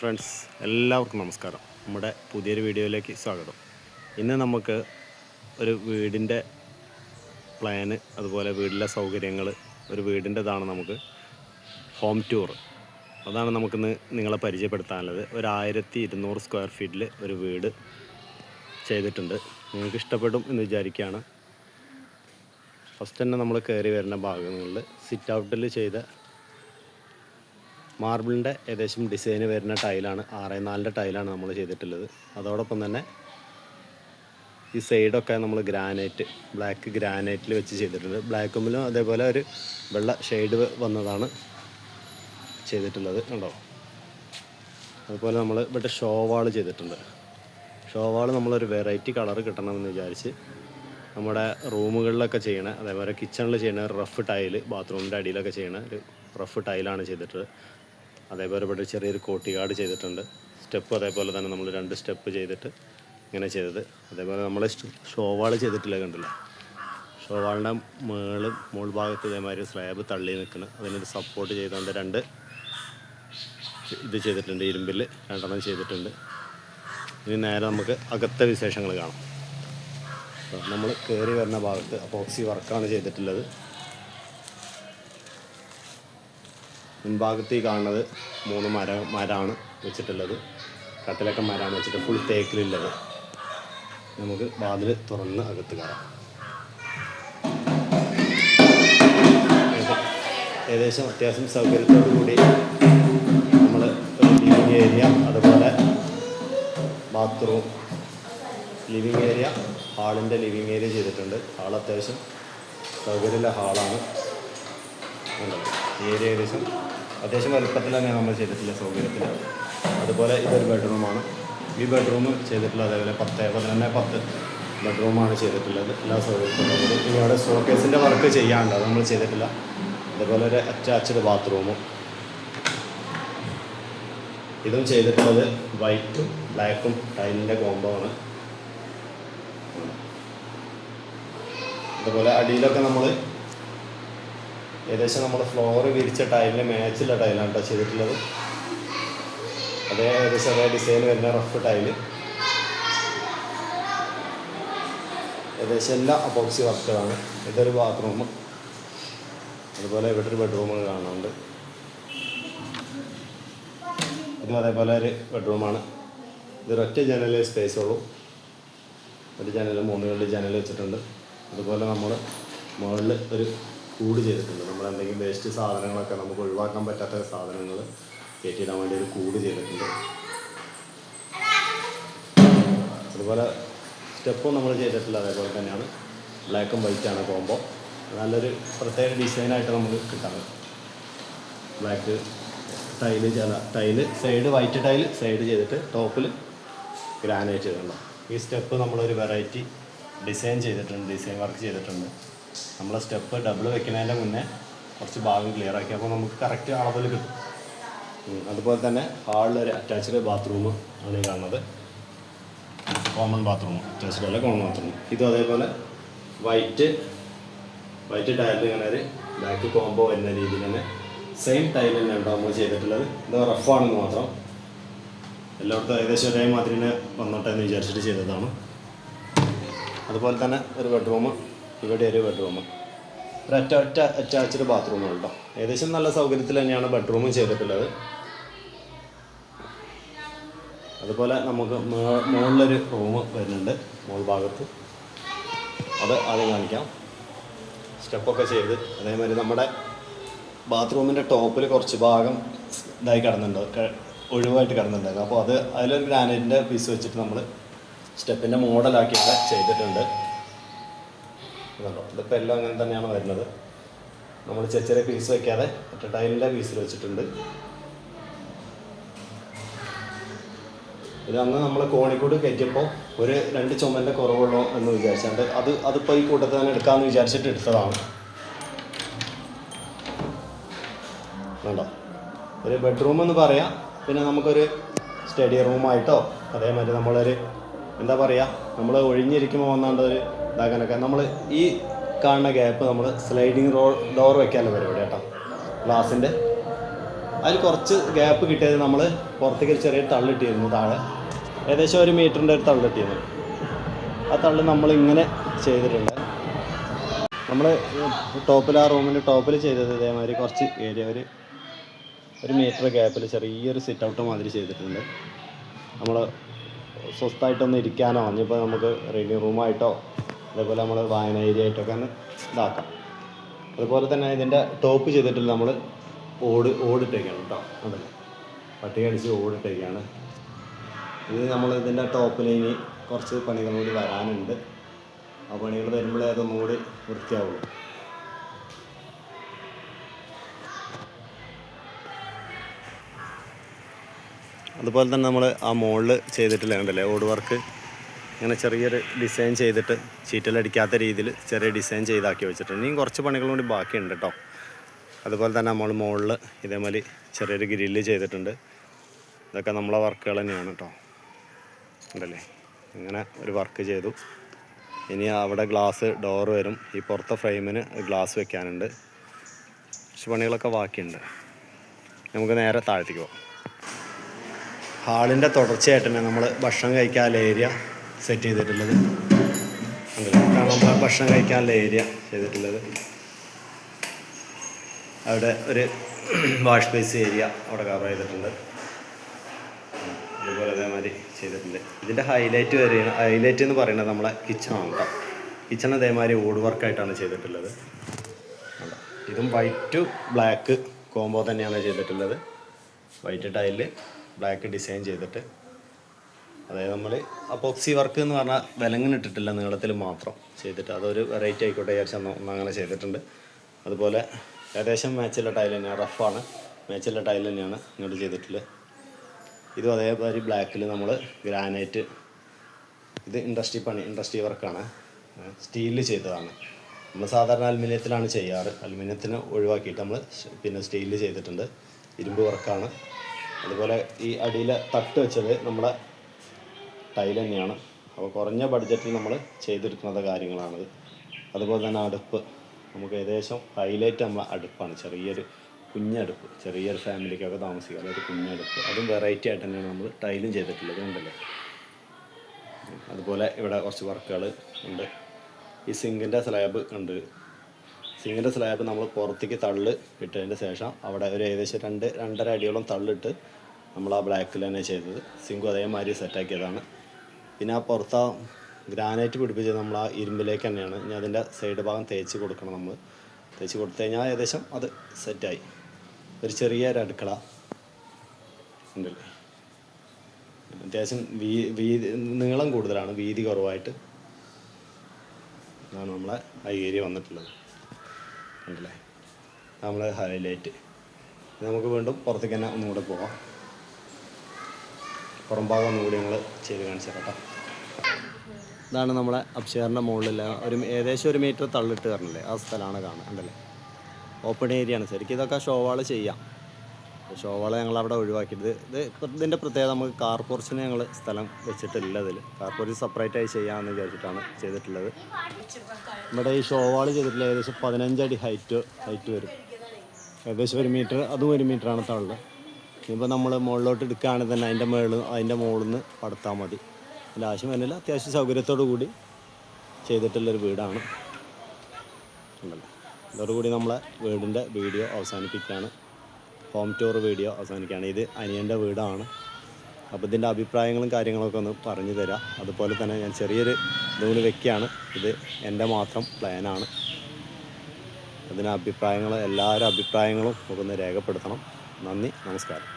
Friends എല്ലാവർക്കും നമസ്കാരം. നമ്മുടെ പുതിയൊരു വീഡിയോയിലേക്ക് സ്വാഗതം. ഇന്ന് നമുക്ക് ഒരു വീടിന്റെ പ്ലാന് അതുപോലെ വീടിലെ സൗകര്യങ്ങൾ ഒരു വീടിന്റെതാണ് നമുക്ക് ഹോം ടൂർ അതാണ് നമുക്കിന്ന് നിങ്ങളെ പരിചയപ്പെടുത്താനുള്ളത്. ഒരു ആയിരത്തി ഇരുന്നൂറ് സ്ക്വയർ ഫീറ്റിൽ ഒരു വീട് ചെയ്തിട്ടുണ്ട്. നിങ്ങൾക്ക് ഇഷ്ടപ്പെടും എന്ന് വിചാരിക്കുകയാണ്. ഫസ്റ്റ് തന്നെ നമ്മൾ കയറി വരുന്ന ഭാഗങ്ങളിൽ സിറ്റ് ഔട്ടിൽ ചെയ്ത മാർബിളിന്റെ ഏകദേശം ഡിസൈന് വരുന്ന ടൈലാണ് ആറ് നാലിന്റെ ടൈലാണ് നമ്മൾ ചെയ്തിട്ടുള്ളത്. അതോടൊപ്പം തന്നെ ഈ സൈഡൊക്കെ നമ്മൾ ഗ്രാനൈറ്റ് ബ്ലാക്ക് ഗ്രാനൈറ്റിൽ വെച്ച് ചെയ്തിട്ടുണ്ട്. ബ്ലാക്കുമ്പിലും അതേപോലെ ഒരു വെള്ള ഷെയ്ഡ് വന്നതാണ് ചെയ്തിട്ടുള്ളത് കണ്ടോ? അതുപോലെ നമ്മൾ ഇവിടെ ഷോവാൾ ചെയ്തിട്ടുണ്ട്. ഷോവാൾ നമ്മളൊരു വെറൈറ്റി കളർ കിട്ടണമെന്ന് വിചാരിച്ച് നമ്മുടെ റൂമുകളിലൊക്കെ ചെയ്യണ അതേപോലെ കിച്ചണിൽ ചെയ്യണ റഫ് ടൈൽ ബാത്റൂമിന്റെ അടിയിലൊക്കെ ചെയ്യണ ഒരു റഫ് ടൈലാണ് ചെയ്തിട്ടുള്ളത്. അതേപോലെ ഇവിടെ ചെറിയൊരു കോട്ടി കോട്ടികാട് ചെയ്തിട്ടുണ്ട്. സ്റ്റെപ്പ് അതേപോലെ തന്നെ നമ്മൾ രണ്ട് സ്റ്റെപ്പ് ചെയ്തിട്ട് ഇങ്ങനെ ചെയ്തത്. അതേപോലെ നമ്മൾ ഷോവാൾ ചെയ്തിട്ടില്ല കണ്ടില്ല? ഷോവാളിന്റെ മേൾ മുകൾ ഭാഗത്ത് ഇതേമാതിരി സ്ലാബ് തള്ളി നിൽക്കണം. അതിനൊരു സപ്പോർട്ട് ചെയ്തുകൊണ്ട് രണ്ട് ഇത് ചെയ്തിട്ടുണ്ട് ഇരുമ്പിൽ രണ്ടെണ്ണം ചെയ്തിട്ടുണ്ട്. ഇനി നേരെ നമുക്ക് അകത്തെ വിശേഷങ്ങൾ കാണാം. നമ്മൾ കയറി വരുന്ന ഭാഗത്ത് അപ്പോക്സി വർക്കാണ് ചെയ്തിട്ടുള്ളത്. മുൻഭാഗത്ത് ഈ കാണുന്നത് മൂന്ന് മര മരമാണ് വെച്ചിട്ടുള്ളത്. കട്ടിലൊക്കെ മരമാണ് വെച്ചിട്ട് ഫുൾ തേക്കിലുള്ളത് നമുക്ക് വാതിൽ തുറന്ന് അകത്ത് കയറാം. ഏക- ഏകദേശം അത്യാവശ്യം സൗകര്യത്തോടു കൂടി നമ്മൾ ലിവിങ് ഏരിയ അതുപോലെ ബാത്റൂം ലിവിങ് ഏരിയ ഹാളിന്റെ ലിവിങ് ഏരിയ ചെയ്തിട്ടുണ്ട്. ഹാൾ അത്യാവശ്യം സൗകര്യമുള്ള ഹാളാണ് ഉണ്ടല്ലോ ഏരിയ ഏകദേശം അത്യാവശ്യം വലുപ്പത്തിൽ തന്നെയാണ് നമ്മൾ ചെയ്തിട്ടുള്ള സൗകര്യത്തിൽ അതുപോലെ ഇതൊരു ബെഡ്റൂമാണ്. ഈ ബെഡ്റൂം ചെയ്തിട്ടുള്ളത് അതേപോലെ പത്ത് പതിനൊന്ന് പത്ത് ബെഡ്റൂമാണ് ചെയ്തിട്ടുള്ളത്. എല്ലാ സൗകര്യത്തിലും അവിടെ ഷോക്കേസിന്റെ വർക്ക് ചെയ്യാണ്ട് അത് നമ്മൾ ചെയ്തിട്ടില്ല. അതുപോലെ ഒരു അറ്റാച്ച്ഡ് ബാത്റൂമും ഇതും ചെയ്തിട്ടുള്ളത് വൈറ്റും ബ്ലാക്കും ടൈലിന്റെ കോംബോ ആണ്. അതുപോലെ അടിയിലൊക്കെ നമ്മൾ ഏകദേശം നമ്മൾ ഫ്ലോർ വിരിച്ച ടൈലിന് മാച്ചുള്ള ടൈലാണ് കേട്ടോ ചെയ്തിട്ടുള്ളത്. അതേ ഏകദേശം അതേ ഡിസൈൻ വരുന്ന റഫ് ടൈൽ ഏകദേശം എല്ലാ അപ്പോക്സി വർക്കുകളാണ് ഇതൊരു ബാത്റൂം അതുപോലെ ഇവിടെ ഒരു ബെഡ്റൂം കാണുന്നുണ്ട്. ഇതും അതേപോലെ ഒരു ബെഡ്റൂമാണ് ഇതൊരൊറ്റ ജനലേ സ്പേസ് ഉള്ളൂ. ഒരു ജനൽ മൂന്നുകളിൽ ജനൽ വെച്ചിട്ടുണ്ട്. അതുപോലെ നമ്മൾ മുകളിൽ ഒരു കൂട് ചെയ്തിട്ടുണ്ട് നമ്മൾ എന്തെങ്കിലും വേസ്റ്റ് സാധനങ്ങളൊക്കെ നമുക്ക് ഒഴിവാക്കാൻ പറ്റാത്ത സാധനങ്ങൾ കയറ്റിയിടാൻ വേണ്ടി ഒരു കൂട് ചെയ്തിട്ടുണ്ട് അതുപോലെ സ്റ്റെപ്പും നമ്മൾ ചെയ്തിട്ടില്ല. അതേപോലെ തന്നെയാണ്. ബ്ലാക്കും വൈറ്റാണ് കോമ്പോ നല്ലൊരു പ്രത്യേക ഡിസൈനായിട്ട് നമുക്ക് കിട്ടാറ്. ബ്ലാക്ക് ടൈൽ ചില tile side white tile side ചെയ്തിട്ട് ടോപ്പിൽ ഗ്രാനൈറ്റ് ചെയ്തിട്ടുണ്ട് ഈ സ്റ്റെപ്പ് നമ്മളൊരു വെറൈറ്റി ഡിസൈൻ ചെയ്തിട്ടുണ്ട് ഡിസൈൻ വർക്ക് ചെയ്തിട്ടുണ്ട്. നമ്മളെ സ്റ്റെപ്പ് ഡബിൾ വെക്കുന്നതിന്റെ മുന്നേ കുറച്ച് ഭാഗം ക്ലിയർ ആക്കി. അപ്പോൾ നമുക്ക് കറക്റ്റ് അളവിൽ കിട്ടും. അതുപോലെ തന്നെ ഹാളിൽ ഒരു അറ്റാച്ച്ഡ് ബാത്റൂം ആണ് ഈ കാണുന്നത്. കോമൺ ബാത്റൂം അറ്റാച്ച്ഡ് അല്ല കോമൺ ബാത്റൂം ഇതും അതേപോലെ വൈറ്റ് വൈറ്റ് ടൈലിൽ ഇങ്ങനെ ഒരു ബാക്ക് കോംബോ വരുന്ന രീതിയിൽ തന്നെ സെയിം ടൈൽ തന്നെ ഉണ്ടോ നമ്മൾ ചെയ്തിട്ടുള്ളത്. ഇത് റഫാണെന്ന് മാത്രം. എല്ലായിടത്തും ഏകദേശം ഒരേ മാതിരി തന്നെ വന്നോട്ടെ എന്ന് വിചാരിച്ചിട്ട് ചെയ്തതാണ്. അതുപോലെ തന്നെ ഒരു ബെഡ്റൂം ഇവിടെ ഒരു ബെഡ്റൂം ഒരു ഒറ്റ ഒറ്റ അറ്റാച്ച്ഡ് ബാത്റൂമാണ് കേട്ടോ ഏകദേശം നല്ല സൗകര്യത്തിൽ തന്നെയാണ് ബെഡ്റൂമും ചെയ്തിട്ടുള്ളത്. അതുപോലെ നമുക്ക് മുകളിലൊരു റൂം വരുന്നുണ്ട് മുകൾ ഭാഗത്ത്. അത് ആദ്യം കാണിക്കാം. സ്റ്റെപ്പൊക്കെ ചെയ്ത്. അതേമാതിരി നമ്മുടെ ബാത്റൂമിന്റെ ടോപ്പിൽ കുറച്ച് ഭാഗം ഇതായി കിടന്നുണ്ട്. ഒഴിവായിട്ട് കിടന്നിട്ടുണ്ടായിരുന്നു അപ്പോൾ അത് അതിലൊരു ഗ്രാനൈറ്റിന്റെ പീസ് വെച്ചിട്ട് നമ്മൾ സ്റ്റെപ്പിന്റെ മോഡലാക്കിയൊക്കെ ചെയ്തിട്ടുണ്ട്. ഇതുണ്ടോ? ഇതിപ്പോൾ എല്ലാം അങ്ങനെ തന്നെയാണ് വരുന്നത്. നമ്മൾ ചെറിയ പീസ് വെക്കാതെ മറ്റേ ടൈലിന്റെ പീസിൽ വെച്ചിട്ടുണ്ട്. ഇത് അന്ന് നമ്മൾ കോണിക്കൂട് കയറ്റിയപ്പോൾ ഒരു രണ്ട് ചുമന്റെ കുറവുള്ളൂ എന്ന് വിചാരിച്ചാണ്ട് അത് അതിപ്പോൾ ഈ കൂട്ടത്തിൽ തന്നെ എടുക്കാമെന്ന് വിചാരിച്ചിട്ട് എടുത്തതാണ്. വേണ്ട ഒരു ബെഡ്റൂം എന്ന് പറയാം പിന്നെ നമുക്കൊരു സ്റ്റഡി റൂമായിട്ടോ അതേമാതിരി നമ്മളൊരു എന്താ പറയുക നമ്മൾ ഒഴിഞ്ഞിരിക്കുമ്പോൾ വന്നാണ്ട് ഒരു ഇതാക്കാനൊക്കെ. നമ്മൾ ഈ കാണുന്ന ഗ്യാപ്പ് നമ്മൾ സ്ലൈഡിങ് റോൾ ഡോർ വെക്കാനുള്ള പരിപാടി കേട്ടോ. ഗ്ലാസിന്റെ അതിൽ കുറച്ച് ഗ്യാപ്പ് കിട്ടിയത് നമ്മൾ പുറത്തേക്ക് ചെറിയ തള്ളിട്ടിരുന്നു താഴെ. ഏകദേശം ഒരു മീറ്ററിന്റെ ഒരു തള്ളിട്ടിരുന്നു ആ തള്ളി നമ്മൾ ഇങ്ങനെ ചെയ്തിട്ടുണ്ട്. നമ്മൾ ടോപ്പിൽ ആ റൂമിന്റെ ടോപ്പിൽ ചെയ്തത് ഇതേമാതിരി കുറച്ച് ഏരിയ ഒരു ഒരു മീറ്റർ ഗ്യാപ്പിൽ ചെറിയൊരു സിറ്റ് ഔട്ട് മാതിരി ചെയ്തിട്ടുണ്ട്. നമ്മൾ സ്വസ്ഥമായിട്ടൊന്ന് ഇരിക്കാനോ ഇനിയിപ്പോൾ നമുക്ക് റീഡിങ് റൂമായിട്ടോ അതേപോലെ നമ്മൾ വായന ഏരിയ ആയിട്ടൊക്കെ ഒന്ന് ഇതാക്കാം. അതുപോലെ തന്നെ ഇതിന്റെ ടോപ്പ് ചെയ്തിട്ടില്ല നമ്മൾ ഓട് ഓടിട്ടേക്കാണ് കേട്ടോ അതല്ലേ പട്ടിക അടിച്ച് ഓടിട്ടേക്കാണ്. ഇത് നമ്മൾ ഇതിന്റെ ടോപ്പിൽ ഇനി കുറച്ച് പണികൾ കൂടി വരാനുണ്ട്. ആ പണികൾ വരുമ്പോഴേ അതൊന്നും കൂടി വൃത്തിയാവുള്ളൂ. അതുപോലെ തന്നെ നമ്മൾ ആ മുകളിൽ ചെയ്തിട്ടില്ല ഉണ്ടല്ലേ ഓട് വർക്ക്? ഇങ്ങനെ ചെറിയൊരു ഡിസൈൻ ചെയ്തിട്ട് ചീറ്റലടിക്കാത്ത രീതിയിൽ ചെറിയ ഡിസൈൻ ചെയ്താക്കി വെച്ചിട്ടുണ്ട്. ഇനിയും കുറച്ച് പണികൾ കൂടി ബാക്കിയുണ്ട് കേട്ടോ. അതുപോലെ തന്നെ നമ്മൾ മുകളിൽ ഇതേമാതിരി ചെറിയൊരു ഗ്രില്ല് ചെയ്തിട്ടുണ്ട്. ഇതൊക്കെ നമ്മളെ വർക്കുകൾ തന്നെയാണ് കേട്ടോ. ഉണ്ടല്ലേ? ഇങ്ങനെ ഒരു വർക്ക് ചെയ്തു. ഇനി അവിടെ ഗ്ലാസ് ഡോർ വരും. ഈ പുറത്തെ ഫ്രെയിമിന് ഗ്ലാസ് വെക്കാനുണ്ട്. കുറച്ച് പണികളൊക്കെ ബാക്കിയുണ്ട്. നമുക്ക് നേരെ താഴത്തേക്ക് പോകാം ഹാളിന്റെ തുടർച്ചയായിട്ട് തന്നെ നമ്മൾ ഭക്ഷണം കഴിക്കാനുള്ള ഏരിയ സെറ്റ് ചെയ്തിട്ടുള്ളത്. നമ്മൾ ഭക്ഷണം കഴിക്കാനുള്ള ഏരിയ ചെയ്തിട്ടുള്ളത്. അവിടെ ഒരു വാഷ് ബേസ് ഏരിയ അവിടെ കവർ ചെയ്തിട്ടുണ്ട്. അതുപോലെ അതേമാതിരി ചെയ്തിട്ടുണ്ട്. ഇതിന്റെ ഹൈലൈറ്റ് വരെയാണ്. ഹൈലൈറ്റ് എന്ന് പറയുന്നത് നമ്മളെ കിച്ചണാണ് കേട്ടോ കിച്ചൺ അതേമാതിരി ഓട് വർക്കായിട്ടാണ് ചെയ്തിട്ടുള്ളത്? ഇതും വൈറ്റ് ടു ബ്ലാക്ക് കോംബോ തന്നെയാണ് ചെയ്തിട്ടുള്ളത്. വൈറ്റ് ടൈലിൽ ബ്ലാക്ക് ഡിസൈൻ ചെയ്തിട്ട് അതായത് നമ്മൾ അപ്പോക്സി വർക്ക് എന്ന് പറഞ്ഞാൽ വിലങ്ങിനിട്ടിട്ടില്ല നീളത്തിൽ മാത്രം ചെയ്തിട്ട്. അതൊരു വെറൈറ്റി ആയിക്കോട്ടെ വിചാരിച്ച് ഒന്ന് അങ്ങനെ ചെയ്തിട്ടുണ്ട്. അതുപോലെ ഏകദേശം മാച്ചുള്ള ടൈൽ തന്നെയാണ് റഫാണ് മാച്ചുള്ള ടൈൽ തന്നെയാണ് ഇങ്ങോട്ട് ചെയ്തിട്ടുള്ളത് ഇതും അതേമാതിരി ബ്ലാക്കിൽ നമ്മൾ ഗ്രാനൈറ്റ് ഇത് ഇൻഡസ്ട്രി പണി ഇൻഡസ്ട്രി വർക്കാണ് സ്റ്റീലിൽ ചെയ്തതാണ്. നമ്മൾ സാധാരണ അലുമിനിയത്തിലാണ് ചെയ്യാറ്. അലുമിനിയത്തിന് ഒഴിവാക്കിയിട്ട് നമ്മൾ പിന്നെ സ്റ്റീലിൽ ചെയ്തിട്ടുണ്ട്. ഇരുമ്പ് വർക്കാണ് അതുപോലെ ഈ അടിയിലെ തട്ട് വെച്ചത് നമ്മളെ ടൈൽ തന്നെയാണ്. അപ്പോൾ കുറഞ്ഞ ബഡ്ജറ്റിൽ നമ്മൾ ചെയ്തെടുക്കുന്ന കാര്യങ്ങളാണത്. അതുപോലെ തന്നെ അടുപ്പ്. നമുക്ക് ഏകദേശം ഹൈലൈറ്റ് നമ്മൾ അടുപ്പാണ്. ചെറിയൊരു കുഞ്ഞടുപ്പ്. ചെറിയൊരു ഫാമിലിക്കൊക്കെ താമസിക്കുക അതായത് കുഞ്ഞടുപ്പ്. അതും വെറൈറ്റി ആയിട്ട് തന്നെയാണ് നമ്മൾ ടൈലും ചെയ്തിട്ടുള്ളത്. ഉണ്ടല്ലേ അതുപോലെ ഇവിടെ കുറച്ച് വർക്കുകൾ ഉണ്ട്. ഈ സിങ്കിന്റെ സ്ലാബ് ഉണ്ട് സിങ്കിന്റെ സ്ലാബ് നമ്മൾ പുറത്തേക്ക് തള്ള് ഇട്ടതിന് ശേഷം അവിടെ ഒരു ഏകദേശം രണ്ട് രണ്ടര അടിയോളം തള്ളിട്ട് നമ്മൾ ആ ബ്ലാക്കിൽ തന്നെ ചെയ്തത്. സിങ്കും അതേമാതിരി സെറ്റാക്കിയതാണ്. പിന്നെ ആ പുറത്ത് ഗ്രാനൈറ്റ് പിടിപ്പിച്ചത് നമ്മൾ ആ ഇരുമ്പിലേക്ക് തന്നെയാണ്. ഇനി അതിന്റെ സൈഡ് ഭാഗം തേച്ച് കൊടുക്കണം നമ്മൾ തേച്ച് കൊടുത്തു കഴിഞ്ഞാൽ ഏകദേശം അത് സെറ്റായി ഒരു ചെറിയൊരു അടുക്കള ഉണ്ടല്ലേ അത്യാവശ്യം വീ വീതി നീളം കൂടുതലാണ്. വീതി കുറവായിട്ട് അതാണ് നമ്മളെ ആ ഏരിയ വന്നിട്ടുള്ളത്. ഉണ്ടല്ലേ? നമ്മളെ ഹൈലൈറ്റ് നമുക്ക് വീണ്ടും പുറത്തേക്ക് തന്നെ ഒന്നുകൂടെ പോകാം പുറം ഭാഗം ഒന്നുകൂടി ഞങ്ങൾ ചെയ്ത് കാണിച്ചു ഇതാണ് നമ്മളെ അപ്ഷേറിന്റെ മുകളിൽ ഒരു ഏകദേശം ഒരു മീറ്റർ തള്ളിട്ട് കയറണില്ലേ ആ സ്ഥലമാണ് കാണണ്ടല്ലേ ഓപ്പൺ ഏരിയ ആണ്. ശരിക്കും ഇതൊക്കെ ഷോവാൾ ചെയ്യാം. ഷോവാൾ ഞങ്ങൾ അവിടെ ഒഴിവാക്കിയത് ഇത് ഇതിന്റെ പ്രത്യേകത നമുക്ക് കാർ പോർച്ചിന് ഞങ്ങൾ സ്ഥലം വെച്ചിട്ടില്ല ഇതിൽ കാർ പോർച്ച് സെപ്പറേറ്റ് ആയി ചെയ്യാമെന്ന് വിചാരിച്ചിട്ടാണ് ചെയ്തിട്ടുള്ളത്. ഇവിടെ ഈ ഷോവാൾ ചെയ്തിട്ടുള്ള ഏകദേശം പതിനഞ്ചടി ഹൈറ്റ് ഹൈറ്റ് വരും. ഏകദേശം ഒരു മീറ്റർ അതും ഒരു മീറ്ററാണ് തള്ളു ഇനിയിപ്പോൾ നമ്മൾ മുകളിലോട്ട് എടുക്കുകയാണെങ്കിൽ തന്നെ അതിന്റെ മുകളിൽ അതിന്റെ മുകളിൽ നിന്ന് പടുത്താൽ മതി. അതിന്റെ ആവശ്യം വരുന്നില്ല. അത്യാവശ്യം സൗകര്യത്തോടു കൂടി ചെയ്തിട്ടുള്ളൊരു വീടാണ്. ഉണ്ടല്ലോ. ഇതോടുകൂടി നമ്മളെ വീടിന്റെ വീഡിയോ അവസാനിപ്പിക്കുകയാണ്. ഹോം ടൂർ വീഡിയോ അവസാനിക്കുകയാണ്. ഇത് അനിയന്റെ വീടാണ്. അപ്പോൾ ഇതിന്റെ അഭിപ്രായങ്ങളും കാര്യങ്ങളൊക്കെ ഒന്ന് പറഞ്ഞു തരാം. അതുപോലെ തന്നെ ഞാൻ ചെറിയൊരു ഇതുകൊണ്ട് വെക്കുകയാണ്. ഇത് എന്റെ മാത്രം പ്ലാനാണ് അതിന് അഭിപ്രായങ്ങൾ എല്ലാവരും അഭിപ്രായങ്ങളും ഒക്കെ ഒന്ന് രേഖപ്പെടുത്തണം. നന്ദി നമസ്കാരം.